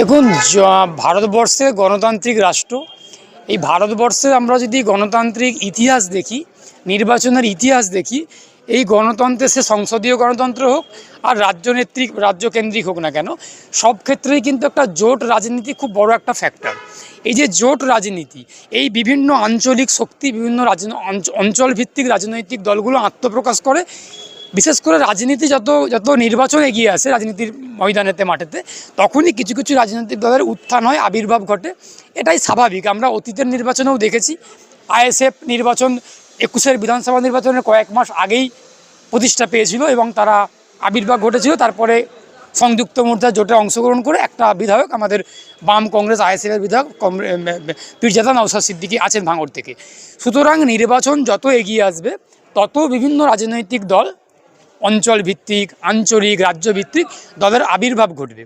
দেখুন ভারতবর্ষে গণতান্ত্রিক রাষ্ট্র, এই ভারতবর্ষে আমরা যদি গণতান্ত্রিক ইতিহাস দেখি, নির্বাচনের ইতিহাস দেখি, এই গণতন্ত্রে সে সংসদীয় গণতন্ত্র হোক আর রাজ্যনেত্রী, রাজ্যকেন্দ্রিক হোক না কেন, সব ক্ষেত্রেই কিন্তু একটা জোট রাজনীতি খুব বড় একটা ফ্যাক্টর এই যে জোট রাজনীতি, এই বিভিন্ন আঞ্চলিক শক্তি, বিভিন্ন অঞ্চ- অঞ্চলভিত্তিক রাজনৈতিক দলগুলো আত্মপ্রকাশ করে বিশেষ করে রাজনীতি যত যত নির্বাচন এগিয়ে আসে, রাজনীতির ময়দানেতে, মাঠেতে, তখনই কিছু কিছু রাজনৈতিক দলের উত্থান হয়, আবির্ভাব ঘটে। এটাই স্বাভাবিক। আমরা অতীতের নির্বাচনেও দেখেছি, আইএসএফ নির্বাচন, একুশের বিধানসভা নির্বাচনের কয়েক মাস আগেই প্রতিষ্ঠা পেয়েছিল এবং তারা আবির্ভাব ঘটেছিল। তারপরে সংযুক্ত মোর্চা জোটে অংশগ্রহণ করে একটা বিধায়ক, আমাদের বাম কংগ্রেস, আইএসএফের বিধায়ক পীরজাদা নওসাদ সিদ্দিকী আছেন ভাঙড় থেকে। সুতরাং নির্বাচন যত এগিয়ে আসবে, তত বিভিন্ন রাজনৈতিক দল অঞ্চল ভিত্তিক আঞ্চলিক রাজ্য ভিত্তিক দলের আবির্ভাব ঘটবে।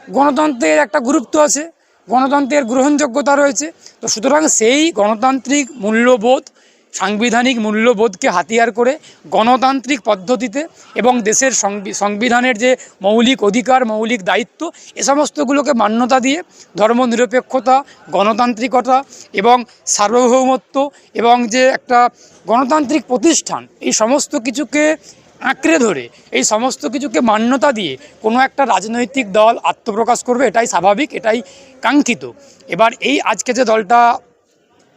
গণতন্ত্রের একটা গুরুত্ব আছে, গণতন্ত্রের গ্রহণযোগ্যতা রয়েছে। তো সুতরাং সেই গণতান্ত্রিক মূল্যবোধ, সাংবিধানিক মূল্যবোধকে হাতিয়ার করে গণতান্ত্রিক পদ্ধতিতে এবং দেশের সংবিধানের যে মৌলিক অধিকার, মৌলিক দায়িত্ব, এ সমস্তগুলোকে মান্যতা দিয়ে ধর্মনিরপেক্ষতা, গণতান্ত্রিকতা এবং সার্বভৌমত্ব এবং যে একটা গণতান্ত্রিক প্রতিষ্ঠান, এই সমস্ত কিছুকে আঁকড়ে ধরে। এই সমস্ত কিছুকে মান্যতা দিয়ে কোনো একটা রাজনৈতিক দল আত্মপ্রকাশ করবে, এটাই স্বাভাবিক, এটাই কাঙ্ক্ষিত। এবার এই আজকে যে দলটা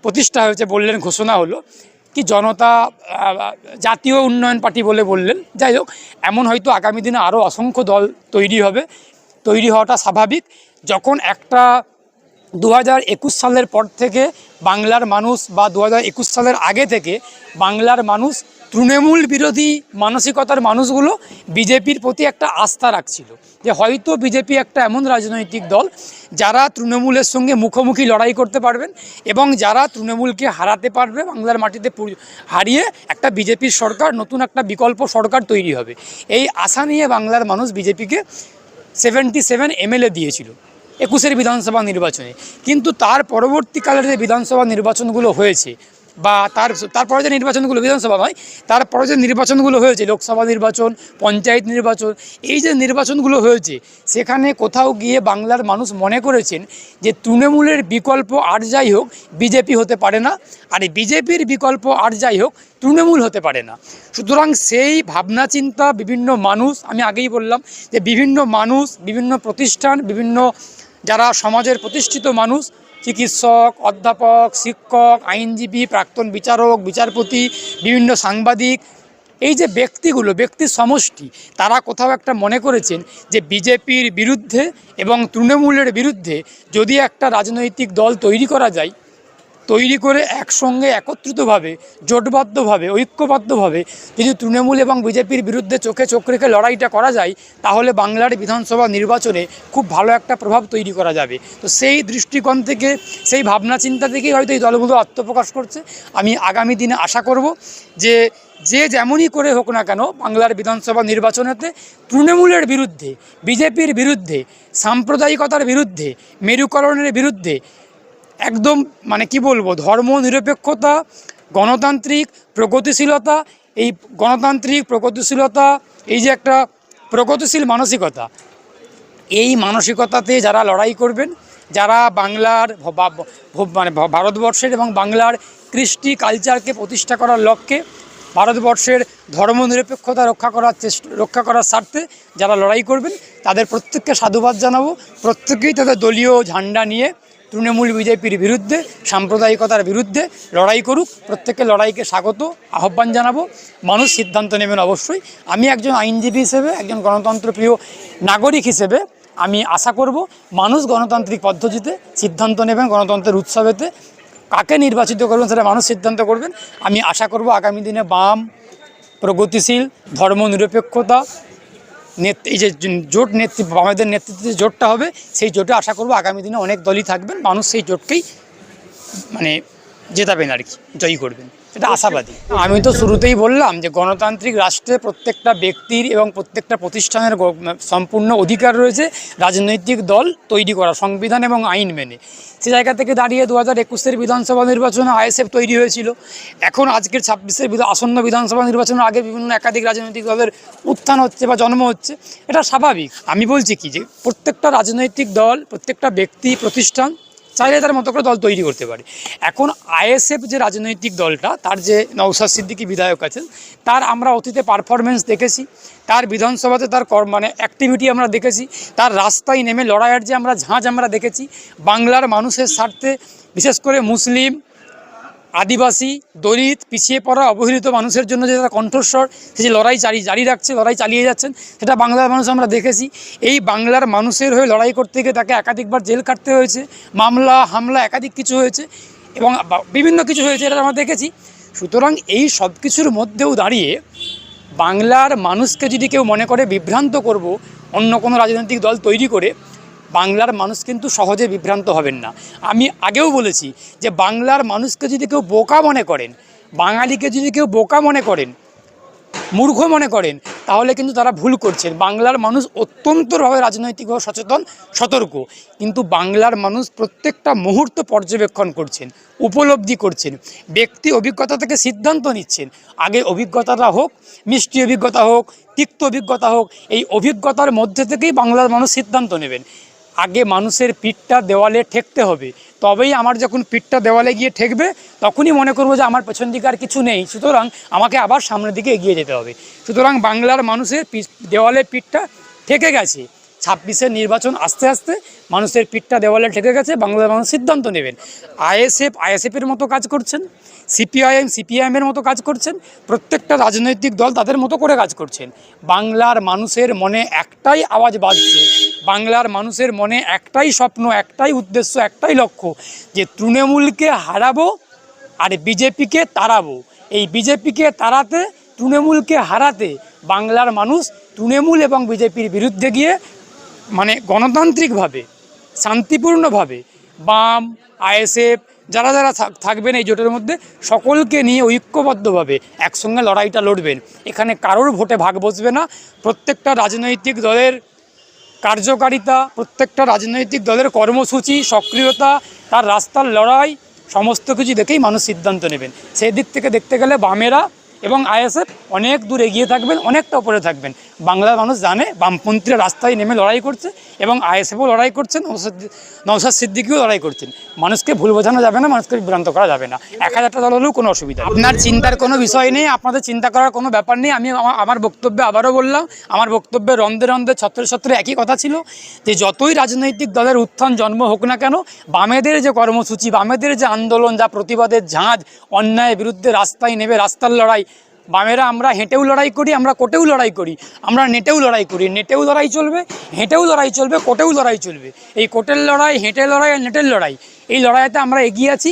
প্রতিষ্ঠা হয়েছে বললেন, ঘোষণা হলো কি জনতা জাতীয় উন্নয়ন পার্টি বলে বললেন। যাই হোক, এমন হয়তো আগামী দিনে আরও অসংখ্য দল তৈরি হবে, তৈরি হওয়াটা স্বাভাবিক। যখন একটা দু হাজার একুশ সালের পর থেকে বাংলার মানুষ বা দু হাজার একুশ সালের আগে থেকে বাংলার মানুষ তৃণমূল বিরোধী মানসিকতার মানুষগুলো বিজেপির প্রতি একটা আস্থা রাখছিল যে হয়তো বিজেপি একটা এমন রাজনৈতিক দল যারা তৃণমূলের সঙ্গে মুখোমুখি লড়াই করতে পারবেন এবং যারা তৃণমূলকে হারাতে পারবে, বাংলার মাটিতে হারিয়ে একটা বিজেপির সরকার, নতুন একটা বিকল্প সরকার তৈরি হবে। এই আশা নিয়ে বাংলার মানুষ বিজেপিকে সেভেন্টি সেভেন এমএলএ দিয়েছিল একুশের বিধানসভা নির্বাচনে। কিন্তু তার পরবর্তীকালের যে বিধানসভা নির্বাচনগুলো হয়েছে বা তার, তারপরে যে নির্বাচনগুলো বিধানসভা নয় তারপরে যে নির্বাচনগুলো হয়েছে, লোকসভা নির্বাচন, পঞ্চায়েত নির্বাচন, এই যে নির্বাচনগুলো হয়েছে, সেখানে কোথাও গিয়ে বাংলার মানুষ মনে করেছেন যে তৃণমূলের বিকল্প আর যাই হোক, বিজেপি হতে পারে না। আর বিজেপির বিকল্প আর যাই হোক, তৃণমূল হতে পারে না। সুতরাং সেই ভাবনা, চিন্তা বিভিন্ন মানুষ, আমি আগেই বললাম যে বিভিন্ন মানুষ, বিভিন্ন প্রতিষ্ঠান, বিভিন্ন যারা সমাজের প্রতিষ্ঠিত মানুষ চিকিৎসক, অধ্যাপক, শিক্ষক, আইনজীবী, প্রাক্তন বিচারক, বিচারপতি, বিভিন্ন সাংবাদিক, এই যে ব্যক্তিগুলো, ব্যক্তি সমষ্টি, তারা কোথাও একটা মনে করেছেন যে বিজেপির বিরুদ্ধে এবং তৃণমূলের বিরুদ্ধে যদি একটা রাজনৈতিক দল তৈরি করা যায় তৈরি করে একসঙ্গে একত্রিতভাবে, জোটবদ্ধভাবে, ঐক্যবদ্ধভাবে যদি তৃণমূল এবং বিজেপির বিরুদ্ধে চোখে চোখ রেখে লড়াইটা করা যায়, তাহলে বাংলার বিধানসভা নির্বাচনে খুব ভালো একটা প্রভাব তৈরি করা যাবে। তো সেই দৃষ্টিকোণ থেকে, সেই ভাবনা চিন্তা থেকেই হয়তো এই দলগুলো আত্মপ্রকাশ করছে। আমি আগামী দিনে আশা করব যে যে যেমনই করে হোক না কেন, বাংলার বিধানসভা নির্বাচনেতে তৃণমূলের বিরুদ্ধে, বিজেপির বিরুদ্ধে, সাম্প্রদায়িকতার বিরুদ্ধে, মেরুকরণের বিরুদ্ধে একদম মানে কি বলব, ধর্ম নিরপেক্ষতা, গণতান্ত্রিক প্রগতিশীলতা, এই গণতান্ত্রিক প্রগতিশীলতা, এই যে একটা প্রগতিশীল মানসিকতা, এই মানসিকতাতে যারা লড়াই করবেন, যারা বাংলার মানে ভারতবর্ষের এবং বাংলার কৃষ্টি কালচারকে প্রতিষ্ঠা করার লক্ষ্যে ভারতবর্ষের ধর্মনিরপেক্ষতা রক্ষা করার চেষ্টা, রক্ষা করার স্বার্থে যারা লড়াই করবেন, তাদের প্রত্যেককে সাধুবাদ জানাব। প্রত্যেকেই তাদের দলীয় ঝান্ডা নিয়ে তৃণমূল বিজেপির বিরুদ্ধে, সাম্প্রদায়িকতার বিরুদ্ধে লড়াই করুক, প্রত্যেককে লড়াইকে স্বাগত, আহ্বান জানাব। মানুষ সিদ্ধান্ত নেবেন অবশ্যই। আমি একজন আইনজীবী হিসেবে, একজন গণতন্ত্রপ্রিয় নাগরিক হিসেবে আমি আশা করব, মানুষ গণতান্ত্রিক পদ্ধতিতে সিদ্ধান্ত নেবেন, গণতন্ত্রের উৎসবেতে। কাকে নির্বাচিত করবেন সেটা মানুষ সিদ্ধান্ত করবেন। আমি আশা করব আগামী দিনে বাম, প্রগতিশীল, ধর্মনিরপেক্ষতা এই যে জোট নেতৃত্ব আমাদের নেতৃত্বে জোটটা হবে, সেই জোটে আশা করব আগামী দিনে অনেক দলই থাকবেন। মানুষ সেই জোটকেই মানে জেতাবেন আর কি, জয়ী করবেন। এটা আশাবাদী। আমি তো শুরুতেই বললাম যে গণতান্ত্রিক রাষ্ট্রে প্রত্যেকটা ব্যক্তির এবং প্রত্যেকটা প্রতিষ্ঠানের সম্পূর্ণ অধিকার রয়েছে রাজনৈতিক দল তৈরি করা, সংবিধান এবং আইন মেনে। সে জায়গা থেকে দাঁড়িয়ে দু হাজার একুশের বিধানসভা নির্বাচনে আইএসএফ তৈরি হয়েছিল। এখন আজকের ছাব্বিশের আসন্ন বিধানসভা নির্বাচনের আগে বিভিন্ন একাধিক রাজনৈতিক দলের উত্থান হচ্ছে বা জন্ম হচ্ছে, এটা স্বাভাবিক। আমি বলছি কি যে প্রত্যেকটা রাজনৈতিক দল, প্রত্যেকটা ব্যক্তি, প্রতিষ্ঠান চাইলে তার মতো করে দল তৈরি করতে পারে। এখন আইএসএফ যে রাজনৈতিক দলটা, তার যে নৌসাদ সিদ্দিকি বিধায়ক আছেন, তার আমরা অতীতে পারফরমেন্স দেখেছি, তার বিধানসভাতে তার কর মানে অ্যাক্টিভিটি আমরা দেখেছি, তার রাস্তায় নেমে লড়াইয়ের যে আমরা ঝাঁঝ আমরা দেখেছি, বাংলার মানুষের স্বার্থে, বিশেষ করে মুসলিম আদিবাসী, দলিত, পিছিয়ে পড়া, অবহেলিত মানুষের জন্য যে তারা কণ্ঠস্বর, সে যে লড়াই জারি জারি রাখছে, লড়াই চালিয়ে যাচ্ছেন, সেটা বাংলার মানুষ আমরা দেখেছি। এই বাংলার মানুষের হয়ে লড়াই করতে গিয়ে তাকে একাধিকবার জেল কাটতে হয়েছে, মামলা, হামলা, একাধিক কিছু হয়েছে এবং বিভিন্ন কিছু হয়েছে, এটা আমরা দেখেছি। সুতরাং এই সব কিছুর মধ্যেও দাঁড়িয়ে বাংলার মানুষকে যদি কেউ মনে করে বিভ্রান্ত করব, অন্য কোনো রাজনৈতিক দল তৈরি করে বাংলার মানুষ কিন্তু সহজে বিভ্রান্ত হবেন না। আমি আগেও বলেছি যে বাংলার মানুষকে যদি কেউ বোকা মনে করেন, বাঙালিকে যদি কেউ বোকা মনে করেন, মূর্খ মনে করেন, তাহলে কিন্তু তারা ভুল করছেন। বাংলার মানুষ অত্যন্তভাবে রাজনৈতিকভাবে সচেতন, সতর্ক। কিন্তু বাংলার মানুষ প্রত্যেকটা মুহূর্ত পর্যবেক্ষণ করছেন, উপলব্ধি করছেন, ব্যক্তি অভিজ্ঞতা থেকে সিদ্ধান্ত নিচ্ছেন। আগে অভিজ্ঞতাটা হোক, মিষ্টি অভিজ্ঞতা হোক, তিক্ত অভিজ্ঞতা হোক, এই অভিজ্ঞতার মধ্যে থেকেই বাংলার মানুষ সিদ্ধান্ত নেবেন। আগে মানুষের পিঠটা দেওয়ালে ঠেকতে হবে। তবেই আমার যখন পিঠটা দেওয়ালে গিয়ে ঠেকবে, তখনই মনে করব যে আমার পেছন দিকে আর কিছু নেই। সুতরাং আমাকে আবার সামনের দিকে এগিয়ে যেতে হবে। সুতরাং বাংলার মানুষের দেওয়ালে পিঠটা ঠেকে গেছে। ছাব্বিশের নির্বাচন আস্তে আস্তে মানুষের পিঠটা দেওয়ালে ঠেকে গেছে, বাংলার মানুষ সিদ্ধান্ত নেবেন। আইএসএফ, আইএসএফের মতো কাজ করছেন, সিপিআইএম, সিপিআইএমের মতো কাজ করছেন, প্রত্যেকটা রাজনৈতিক দল তাদের মতো করে কাজ করছেন। বাংলার মানুষের মনে একটাই আওয়াজ বাজছে, বাংলার মানুষের মনে একটাই স্বপ্ন, একটাই উদ্দেশ্য, একটাই লক্ষ্য যে তৃণমূলকে হারাবো আর বিজেপিকে তাড়াবো। এই বিজেপিকে তাড়াতে, তৃণমূলকে হারাতে বাংলার মানুষ তৃণমূল এবং বিজেপির বিরুদ্ধে গিয়ে মানে গণতান্ত্রিকভাবে, শান্তিপূর্ণভাবে বাম, আইএসএফ, যারা যারা থাক- থাকবেন এই জোটের মধ্যে, সকলকে নিয়ে ঐক্যবদ্ধভাবে একসঙ্গে লড়াইটা লড়বেন। এখানে কারোর ভোটে ভাগ বসবে না। প্রত্যেকটা রাজনৈতিক দলের কার্যকারিতা, প্রত্যেকটা রাজনৈতিক দলের কর্মসূচি, সক্রিয়তা, তার রাস্তার লড়াই, সমস্ত কিছু দেখেই মানুষ সিদ্ধান্ত নেবেন। সেই দিক থেকে দেখতে গেলে বামেরা এবং আইএসএফ অনেক দূর এগিয়ে থাকবেন, অনেকটা উপরে থাকবেন। বাংলার মানুষ জানে, বামপন্থীরা রাস্তায় নেমে লড়াই করছে এবং আইএসএফও লড়াই করছেন, নওশাদ সিদ্দিকিও লড়াই করছেন। মানুষকে ভুল বোঝানো যাবে না, মানুষকে বিভ্রান্ত করা যাবে না। এক হাজারটা দল হলেও কোনো অসুবিধা আপনার চিন্তার কোনো বিষয় নেই, আপনাদের চিন্তা করার কোনো ব্যাপার নেই। আমি আমার বক্তব্যে আবারও বললাম, আমার বক্তব্যে রন্ধে রন্ধে ছত্রে ছত্রে একই কথা ছিল যে, যতই রাজনৈতিক দলের উত্থান জন্ম হোক না কেন, বামেদের যে কর্মসূচি, বামেদের যে আন্দোলন, যা প্রতিবাদের ঝাঁজ, অন্যায়ের বিরুদ্ধে রাস্তায় নেবে রাস্তার লড়াই বামেরা, আমরা হেঁটেও লড়াই করি, আমরা কোটেও লড়াই করি, আমরা নেটেও লড়াই করি। নেটেও লড়াই চলবে, হেঁটেও লড়াই চলবে, কোটেও লড়াই চলবে। এই কোটের লড়াই হেঁটে লড়াই আর নেটের লড়াই, এই লড়াইতে আমরা এগিয়ে আছি।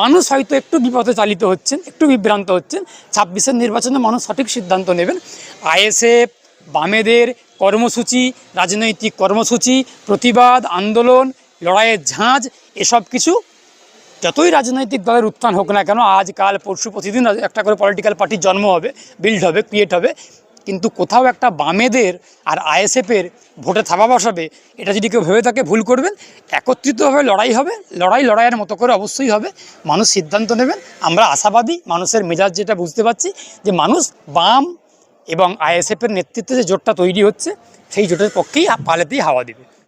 মানুষ হয়তো একটু বিপথে চালিত হচ্ছেন, একটু বিভ্রান্ত হচ্ছেন। ছাব্বিশের নির্বাচনে মানুষ সঠিক সিদ্ধান্ত নেবেন। আইএসএফ, বামেদের কর্মসূচি, রাজনৈতিক কর্মসূচি, প্রতিবাদ, আন্দোলন, লড়াইয়ের ঝাঁজ, এসব কিছু যতই রাজনৈতিক দলের উত্থান হোক না কেন আজ কাল পরশু প্রতিদিন একটা করে পলিটিক্যাল পার্টির জন্ম হবে বিল্ড হবে ক্রিয়েট হবে। কিন্তু কোথাও একটা বামেদের আর আইএসএফের ভোটে থাবা বসাবে, এটা যদি কেউ ভেবে থাকে ভুল করবেন। একত্রিতভাবে লড়াই হবে, লড়াই লড়াইয়ের মতো করে অবশ্যই হবে। মানুষ সিদ্ধান্ত নেবেন। আমরা আশাবাদী, মানুষের মেজাজ যেটা বুঝতে পারছি যে মানুষ বাম এবং আইএসএফের নেতৃত্বে যে জোটটা তৈরি হচ্ছে, সেই জোটের পক্ষেই পালেতেই হাওয়া দেবে।